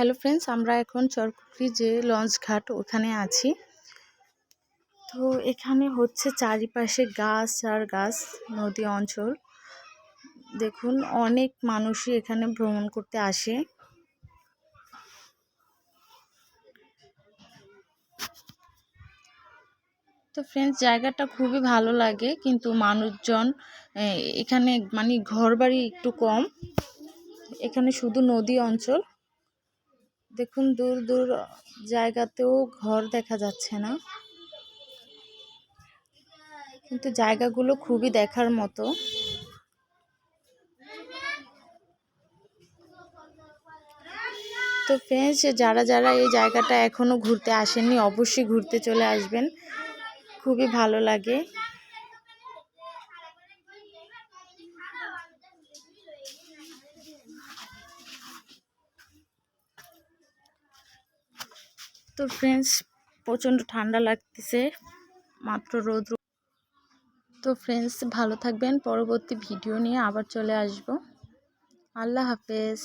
Hello friends আমরা এখন চরকুকরি যে লঞ্চ ঘাট ওখানে আছি। তো এখানে হচ্ছে চারিপাশে গাছ আর গাছ, নদী অঞ্চল। দেখুন, অনেক মানুষই এখানে ভ্রমণ করতে আসে। তো ফ্রেন্ডস জায়গাটা খুবই ভালো লাগে, কিন্তু মানুষজন এখানে মানে ঘর বাড়ি একটু কম। এখানে শুধু নদী অঞ্চল। দেখুন, দূর দূর জায়গাতেও ঘর দেখা যাচ্ছে না। কিন্তু জায়গাগুলো খুবই দেখার মতো। তো ফ্রেন্ডস যারা যারা এই জায়গাটা এখনও ঘুরতে আসেননি, অবশ্যই ঘুরতে চলে আসবেন। খুবই ভালো লাগে। তো ফ্রেন্ডস প্রচণ্ড ঠান্ডা লাগতেছে। মাত্র রোদ তো ফ্রেন্ডস ভালো থাকবেন। পরবর্তী ভিডিও নিয়ে আবার চলে আসব। আল্লাহ হাফেজ।